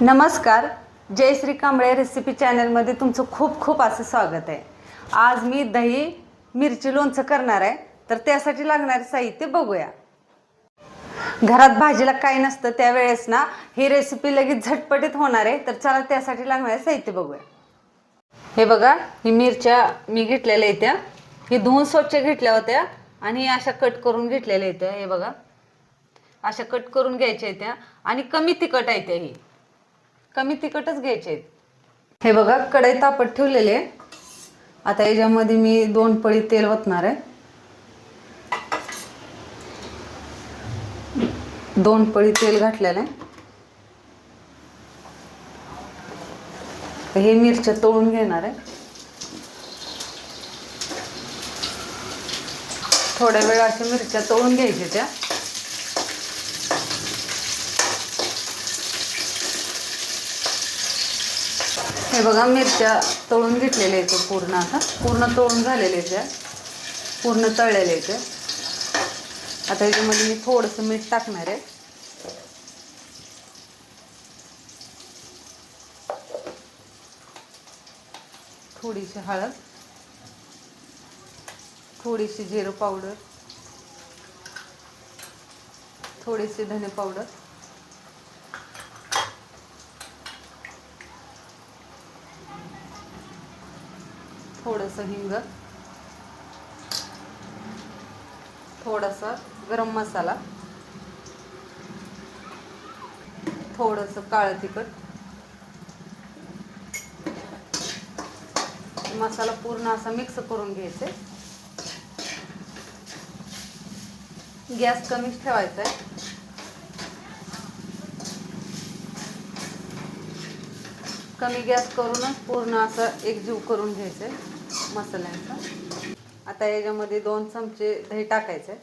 नमस्कार. जयश्री कांबळे रेसिपी चॅनलमध्ये तुमचं खूप खूप असं स्वागत आहे. आज मी दही मिरची लोणचं करणार आहे. तर त्यासाठी लागणारे साहित्य बघूया. घरात भाजीला काय नसतं त्यावेळेस ना ही रेसिपी लगेच झटपटीत होणार आहे. तर चला त्यासाठी लागणारे साहित्य बघूया. हे बघा ही मिरच्या मी घेतलेल्या आहेत त्या. ही धुवून स्वच्छ घेतल्या होत्या आणि अशा कट करून घेतलेल्या आहेत हे बघा. अशा कट करून घ्यायच्या येत्या आणि कमी तिखट आहे त्या ही. कमी तिखटच घ्यायचे आहेत. हे बघा कढई तापत ठेवलेले आहे. आता याच्यामध्ये मी दोन पळी तेल ओतणार आहे. दोन पळी तेल घातलेलं आहे. हे मिरच्या तळून घेणार आहे. थोड्या वेळ अशा मिरच्या तळून घ्यायच्या त्या. हे बघा मिरच्या तळून घेतलेल्या आहेत पूर्ण आता. पूर्ण तळून झालेल्या आहेत त्या. पूर्ण तळलेल्या आहेत आता याच्यामध्ये मी थोडंसं मीठ टाकणार आहे. थोडीशी हळद. थोडीशी जिरं पावडर. थोडीशी धने पावडर. थोडंसं हिंग. थोडासा गरम मसाला. थोडंसं काळं तिखट. मसाला पूर्ण असा मिक्स करून घ्यायचे. गॅस कमीच ठेवायचा आहे. कमी गॅस करूनच पूर्ण असं एकजीव करून घ्यायचं. आहे मसाल्यांचा. आता याच्यामध्ये दोन चमचे दही टाकायचे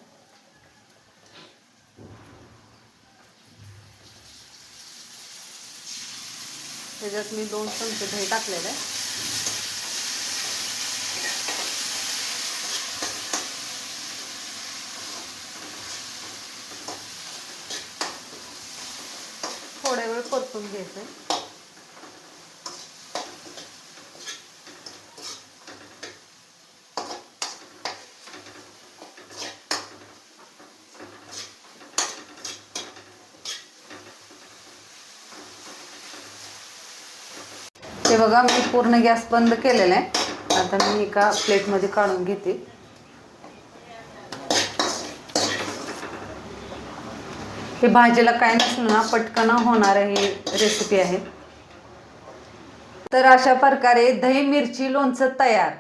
त्याच्यात मी दोन चमचे दही टाकलेले आहे. थोड्या वेळ परतून घ्यायचं हे बघा मी पूर्ण गॅस बंद केलेला आहे. आता मी एका प्लेटमध्ये काढून घेते. हे भाजीला काय नसलं ना पटकन होणार ही रेसिपी आहे. तर अशा प्रकारे दही मिरची लोणचं तयार.